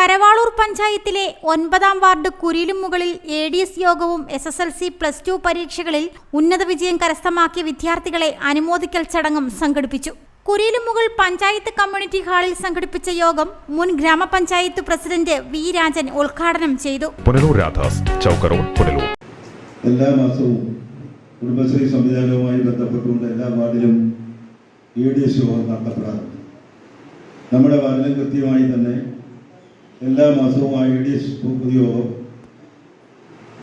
കരവാളൂർ പഞ്ചായത്തിലെ ഒൻപതാം വാർഡ് കുരിലും മുകളിൽ എ ഡി എസ് യോഗവും S S L C plus two പരീക്ഷകളിൽ ഉന്നത വിജയം കരസ്ഥമാക്കിയ വിദ്യാർത്ഥികളെ അനുമോദിക്കൽ ചടങ്ങും സംഘടിപ്പിച്ചു. കുരിലുമുകൾ പഞ്ചായത്ത് കമ്മ്യൂണിറ്റി ഹാളിൽ സംഘടിപ്പിച്ച യോഗം മുൻ ഗ്രാമപഞ്ചായത്ത് പ്രസിഡന്റ് വി രാജൻ ഉദ്ഘാടനം ചെയ്തു. എല്ലാ മാസവും കുടുംബശ്രീ സംവിധാനവുമായി ബന്ധപ്പെട്ടുകൊണ്ട് എല്ലാ വാർഡിലും എ ഡി എസ് യോഗം നടത്തപ്പെടാറുണ്ട്. നമ്മുടെ വാർഡിലും കൃത്യമായി തന്നെ എല്ലാ മാസവും ഇ ഡി എസ് പുതിയോ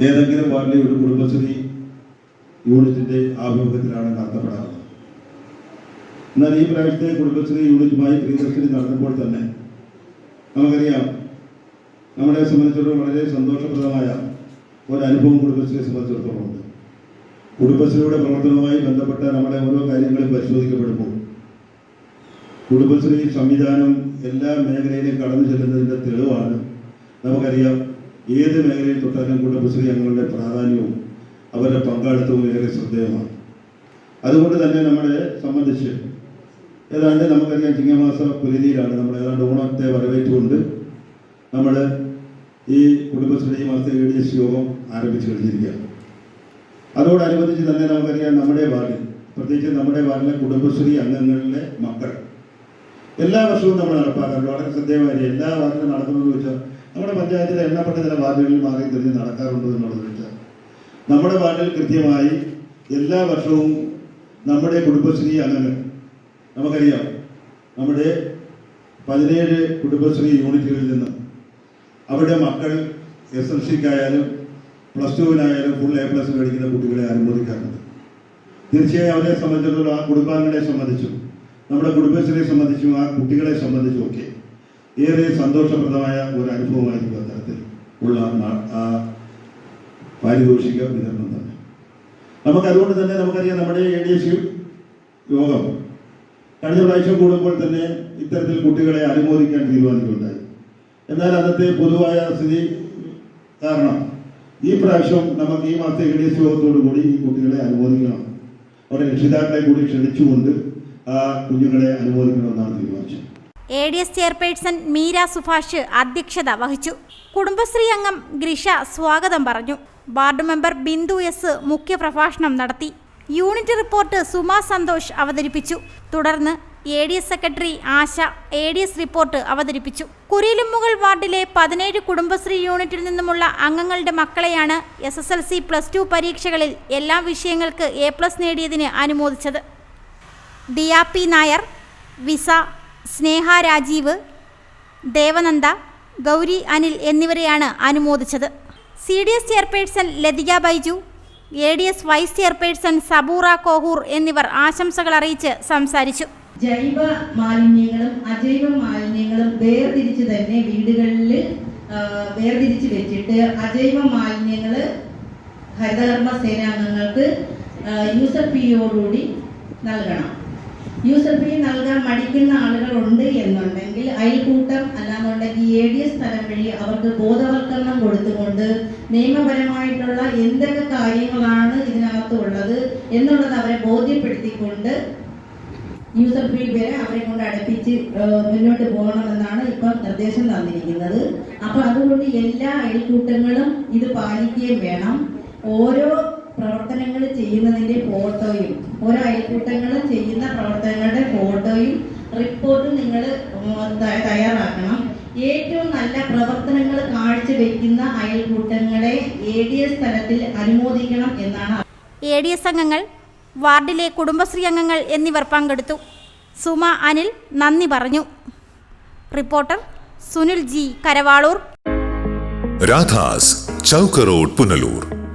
ഏതെങ്കിലും ഒരു കുടുംബശ്രീ യൂണിറ്റിന്റെ ആഭിമുഖ്യത്തിലാണ് നടത്തപ്പെടാറുള്ളത്. എന്നാൽ ഈ പ്രാവശ്യത്തെ കുടുംബശ്രീ യൂണിറ്റുമായി പ്രിയദർശിനി നടന്നപ്പോൾ തന്നെ നമുക്കറിയാം നമ്മളെ സംബന്ധിച്ചിടത്തോളം വളരെ സന്തോഷപ്രദമായ ഒരു അനുഭവം കുടുംബശ്രീയെ സംബന്ധിച്ചിടത്തോളം ഉണ്ട്. കുടുംബശ്രീയുടെ പ്രവർത്തനവുമായി ബന്ധപ്പെട്ട നമ്മുടെ ഓരോ കാര്യങ്ങളും പരിശോധിക്കപ്പെടുമ്പോൾ കുടുംബശ്രീ സംവിധാനം എല്ലാ മേഖലയിലും കടന്നു ചെല്ലുന്നതിന്റെ തെളിവാണ് നമുക്കറിയാം ഏത് മേഖലയിൽ തൊട്ടാലും കുടുംബശ്രീ അംഗങ്ങളുടെ പ്രാധാന്യവും അവരുടെ പങ്കാളിത്തവും ഏറെ ശ്രദ്ധേയമാണ്. അതുകൊണ്ട് തന്നെ നമ്മളെ സംബന്ധിച്ച് ഏതാണ്ട് നമുക്കറിയാം ചിങ്ങമാസ പുലരിയിലാണ് നമ്മൾ ഏതാണ്ട് ഓണത്തെ വരവേറ്റുകൊണ്ട് നമ്മൾ ഈ കുടുംബശ്രീ മാസത്തെ എ ഡി എസ് യോഗം ആരംഭിച്ചു കഴിഞ്ഞിരിക്കുകയാണ്. അതോടനുബന്ധിച്ച് തന്നെ നമുക്കറിയാം നമ്മുടെ വാർഡിൽ പ്രത്യേകിച്ച് നമ്മുടെ വാർഡിലെ കുടുംബശ്രീ അംഗങ്ങളിലെ മക്കൾ. എല്ലാ വർഷവും നമ്മൾ നടപ്പാക്കാറുണ്ട്. വളരെ ശ്രദ്ധേയമായി എല്ലാ വാർഡിലും നടക്കുന്നതെന്ന് വെച്ചാൽ നമ്മുടെ പഞ്ചായത്തിലെ എണ്ണപ്പെട്ട ചില വാർഡുകളിൽ മാറി തിരിഞ്ഞ് നടക്കാറുണ്ട് എന്നുള്ളത് വെച്ചാൽ നമ്മുടെ വാർഡിൽ കൃത്യമായി എല്ലാ വർഷവും നമ്മുടെ കുടുംബശ്രീ അംഗങ്ങൾ നമുക്കറിയാം നമ്മുടെ പതിനേഴ് കുടുംബശ്രീ യൂണിറ്റുകളിൽ നിന്ന് അവരുടെ മക്കൾ എസ് എൽ സിക്കായാലും പ്ലസ് ടുവിനായാലും ഫുൾ എ പ്ലസ് മേടിക്കുന്ന കുട്ടികളെ അനുമോദിക്കാറുണ്ട്. തീർച്ചയായും അവരെ സംബന്ധിച്ചിടത്തോളം ആ കുടുംബാംഗങ്ങളെ സംബന്ധിച്ചും നമ്മുടെ കുടുംബശ്രീയെ സംബന്ധിച്ചും ആ കുട്ടികളെ സംബന്ധിച്ചും ഒക്കെ ഏറെ സന്തോഷപ്രദമായ ഒരു അനുഭവമായിരുന്നു അത്തരത്തിൽ ഉള്ള ആ പാരിതോഷിക വിതരണം തന്നെ. നമുക്ക് അതുകൊണ്ട് തന്നെ നമുക്കറിയാം നമ്മുടെ എ ഡി എസ് യോഗം കഴിഞ്ഞ പ്രാവശ്യം കൂടുമ്പോൾ തന്നെ ഇത്തരത്തിൽ കുട്ടികളെ അനുമോദിക്കാൻ തീരുമാനിക്കുകയുണ്ടായി. എന്നാൽ അന്നത്തെ പൊതുവായ സ്ഥിതി കാരണം ഈ പ്രാവശ്യം നമുക്ക് ഈ മാസത്തെ എ ഡി എസ് യോഗത്തോടു കൂടി ഈ കുട്ടികളെ അനുമോദിക്കണം. അവരുടെ രക്ഷിതാക്കളെ കൂടി ക്ഷണിച്ചുകൊണ്ട് ആ കുഞ്ഞുങ്ങളെ അനുമോദിക്കണമെന്നാണ് തീരുമാനിച്ചത്. A D S chairperson Meera Subhash അധ്യക്ഷത വഹിച്ചു. കുടുംബശ്രീ അംഗം ഗ്രിഷ സ്വാഗതം പറഞ്ഞു. വാർഡ് മെമ്പർ ബിന്ദു എസ് മുഖ്യപ്രഭാഷണം നടത്തി. യൂണിറ്റ് റിപ്പോർട്ട് സുമ സന്തോഷ് അവതരിപ്പിച്ചു. തുടർന്ന് A D S secretary Asha A D S report അവതരിപ്പിച്ചു. കുരിലുമുകൾ വാർഡിലെ പതിനേഴ് കുടുംബശ്രീ യൂണിറ്റിൽ നിന്നുമുള്ള അംഗങ്ങളുടെ മക്കളെയാണ് S S L C plus two പരീക്ഷകളിൽ എല്ലാ വിഷയങ്ങൾക്ക് എ പ്ലസ് നേടിയതിന് അനുമോദിച്ചത്. ദിയ പി നായർ വിസ സ്നേഹ രാജീവ് ദേവനന്ദ ഗൗരി അനിൽ എന്നിവരെയാണ് അനുമോദിച്ചത്. C D S chairperson Lathika Baiju A D S vice chairperson Saboora Kohoor എന്നിവർ ആശംസകൾ അറിയിച്ച് സംസാരിച്ചു. ജൈവ മാലിന്യങ്ങളും അജൈവ മാലിന്യങ്ങളും വേർതിരിച്ച് തന്നെ വീടുകളിൽ വേർതിരിച്ച് വെച്ചിട്ട് അജൈവ മാലിന്യങ്ങൾ ഹരിതകർമ്മ സേനാംഗങ്ങൾക്ക് യൂസർ ഫീയോടുകൂടി നൽകണം. യൂസർ ഫീ നൽകാൻ മടിക്കുന്ന ആളുകളുണ്ട് എന്നുണ്ടെങ്കിൽ അയൽക്കൂട്ടം അല്ലാന്നുണ്ടെങ്കിൽ എ ഡി എസ് തലം വഴി അവർക്ക് ബോധവൽക്കരണം കൊടുത്തുകൊണ്ട് നിയമപരമായിട്ടുള്ള എന്തൊക്കെ കാര്യങ്ങളാണ് ഇതിനകത്ത് ഉള്ളത് എന്നുള്ളത് അവരെ ബോധ്യപ്പെടുത്തിക്കൊണ്ട് യൂസർ ഫീ വരെ അവരെ കൊണ്ട് അടുപ്പിച്ച് മുന്നോട്ട് പോകണമെന്നാണ് ഇപ്പം നിർദ്ദേശം തന്നിരിക്കുന്നത്. അപ്പൊ അതുകൊണ്ട് എല്ലാ അയൽക്കൂട്ടങ്ങളും ഇത് പാലിക്കുകയും വേണം. ഓരോ പ്രവർത്തനങ്ങൾ ചെയ്യുന്നതിന്റെ ഫോട്ടോയും ഓരോ അയൽക്കൂട്ടങ്ങളും ചെയ്യുന്ന പ്രവർത്തനങ്ങളുടെ ഫോട്ടോയും റിപ്പോർട്ടും നിങ്ങൾ തയ്യാറാക്കണം. ഏറ്റവും നല്ല പ്രവർത്തനങ്ങൾ കാഴ്ചവെക്കുന്ന അയൽക്കൂട്ടങ്ങളെ എ ഡി എസ് തലത്തിൽ അനുമോദിക്കണം എന്നാണ് എ ഡി എസ് അംഗങ്ങൾ വാർഡിലെ കുടുംബശ്രീ അംഗങ്ങൾ എന്നിവർ പങ്കെടുത്തു. സുമ അനിൽ നന്ദി പറഞ്ഞു. Reporter Sunil G Karavaloor. Radhas Chowka road Punalur.